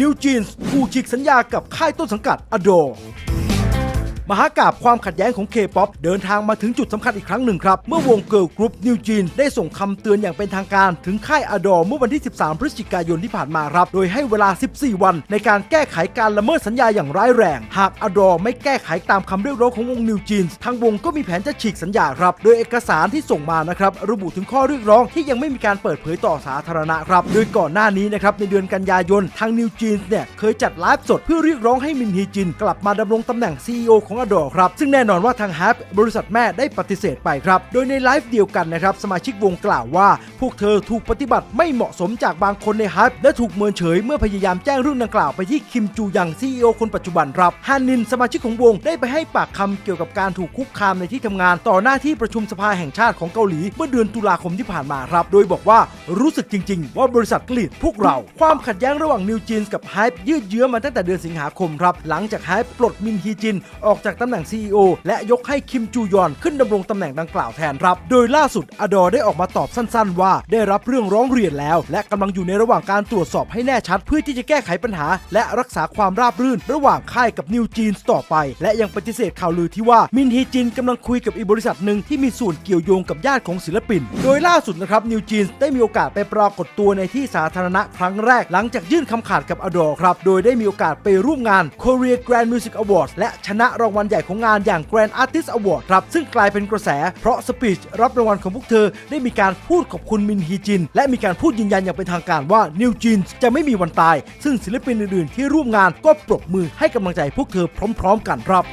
New Jeans ผู้ฉีกสัญญากับค่ายต้นสังกัด Adore มหากาบความขัดแย้งของ K-POP เดินทางมาถึงจุดสำคัญอีกครั้งหนึ่งครับ เมื่อวงเกิร์ลกรุ๊ป New Jeans ได้ส่งคำเตือนอย่างเป็นทางการถึงค่าย Adore เมื่อวันที่ 13 พฤศจิกายนที่ผ่านมาครับ โดยให้เวลา 14 วัน ในการแก้ไขการละเมิดสัญญาอย่างร้ายแรง หาก Adore ไม่แก้ไขตามคำเรียกร้องของวง New Jeans ทางวงก็มีแผนจะฉีกสัญญาครับ โดยเอกสารที่ส่งมานะครับระบุถึงข้อเรียกร้องที่ยังไม่มีการเปิดเผยต่อสาธารณะครับ โดยก่อนหน้านี้นะครับในเดือนกันยายนทาง New Jeans เนี่ยเคยจัดไลฟ์สดเพื่อเรียกร้องให้มินฮีจิน กลับมาดำรงตำแหน่ง CEO ของ Adore ครับ ซึ่งแน่นอนว่าทาง h a p บริษัทแม่ได้ปฏิเสธไปครับ โดยในไลฟ์เดียวกันนะครับ สมาชิกวงกล่าวว่า พวกเธอถูกปฏิบัติไม่เหมาะสมจากบางคนใน h a p และถูกเมินเฉยเมื่อพยายามแจ้งเรื่องดังกล่าวไปที่คิมจูยัง CEO คนปัจจุบันครับฮานินสมาชิกของวงได้ไปให้ปากคำเกี่ยวกับการถูกคุกคามในที่ทำงาน ต่อหน้าที่ประชุมสภาแห่งชาติของเกาหลีเมื่อเดือนตุลาคมที่ผ่านมาครับ โดยบอกว่ารู้สึกจริง ๆ ว่าบริษัทกลีดพวกเรา ความขัดแย้งระหว่างนิวจีนกับไฮป์ยืดเยื้อมาตั้งแต่เดือนสิงหาคมครับหลังจากไฮป์ปลดมินฮีจินออกจากตำแหน่ง CEO และยกให้คิมจูยอนขึ้นดำรงตำแหน่งดังกล่าวแทนครับ โดยล่าสุดอดอได้ออกมาตอบสั้น ๆ ว่าได้รับเรื่องร้องเรียนแล้ว และกำลังอยู่ในระหว่างการตรวจสอบให้แน่ชัด เพื่อที่จะแก้ไขปัญหา และรักษาความราบรื่น ระหว่างค่ายกับนิวจีนต่อไป และยังปฏิเสธข่าวลือที่ว่ามินฮีจินกำลังคุยกับอีกบริษัทหนึ่งที่มีส่วนเกี่ยวโยงกับญาติของศิลปิน โดยล่าสุดนะครับนิวจีนได้มีโอกาสไปปรากฏตัวในที่สาธารณะครั้งแรก หลังจากยื่นคำขาดกับอดอครับ โดยได้มีโอกาสไปร่วมงาน Korea Grand Music Awards และชนะรางวัลใหญ่ของงานอย่าง Grand Artist Award ครับ ซึ่งกลายเป็นกระแส เพราะสปีชรับรางวัลของพวกเธอได้มีการพูดขอบคุณมินฮีจิน และมีการพูดยืนยันอย่างเป็นทางการว่า New Jeans จะไม่มีวันตาย ซึ่งศิลปินอื่นๆ ที่ร่วมงานก็ปรบมือให้กำลังใจพวกเธอพร้อม ๆ กันครับ